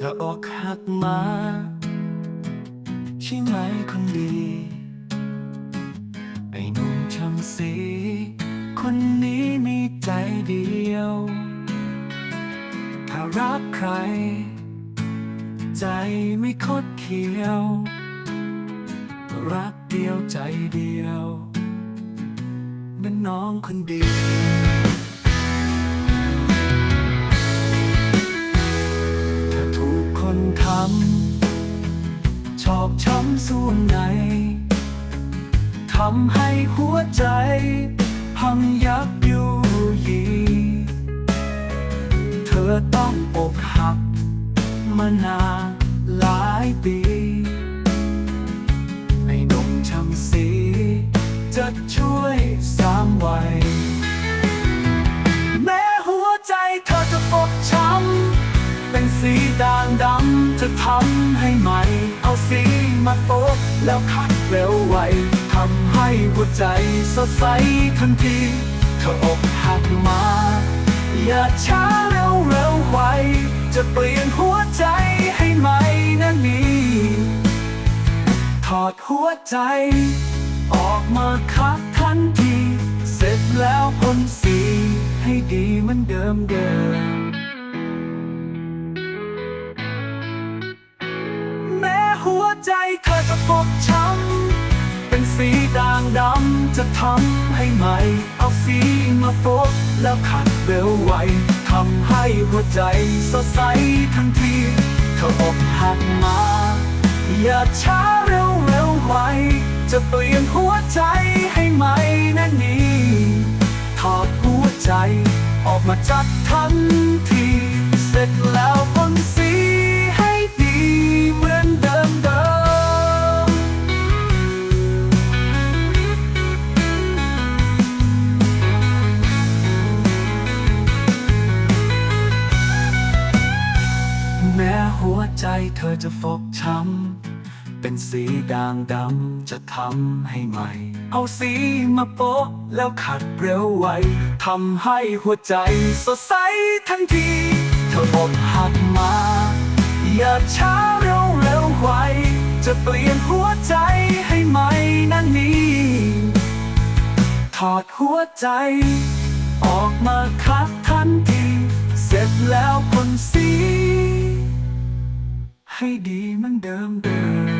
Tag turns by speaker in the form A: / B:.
A: เธออกหักมาใช่ไหมคนดี ไอ้นุ่มช่างสี คนนี้มีใจเดียว ถ้ารักใคร ใจไม่คดเคี้ยว รักเดียวใจเดียวเป็นน้องคนดี ส่วนไหนทำให้หัวใจ พังยับอยุยี เธอต้องอกหักมานานหลายปีในหนุ่มช่างสี จะช่วยสางไว้แม้หัวใจเธอจะฟกช้ำเป็นสีด่างดำจะทำให้ใหม่เอาสี มาโปะแล้วคัดเร็วไวทำให้หัวใจสดใสทันทีเธออกหักมา อย่าช้าเร็วเร็วไว จะเปลี่ยนหัวใจให้ใหมนั้นมีถอดหัวใจ ออกมาคัดทันที เสร็จแล้วพ่นสีให้ดีเหมือนเดิมเดิม ฟกช้ำเป็นสีด่างดำจะทำให้ใหม่เอาสีมาโปะแล้วขัดเบลไว้ทำให้หัวใจสดใสทันทีเธออกหักมา อย่าช้าเร็วเร็วไวจะเปลี่ยนหัวใจให้ใหม่นั่นนี่ถอดหัวใจ ออกมาจัดทันที เสร็จแล้ว แม้หัวใจเธอจะฟกช้ำ เป็นสีด่างดำจะทำให้ใหม่ เอาสีมาโปะแล้วขัดเร็วไวทำให้หัวใจสดใสทันที เธออกหักมา อย่าช้าเร็วเร็วไว จะเปลี่ยนหัวใจให้ใหม่นั่นนี่ถอดหัวใจ ออกมาคัดทันที เสร็จแล้วพ่นสี ให้ดีเหมือนเดิมเดิม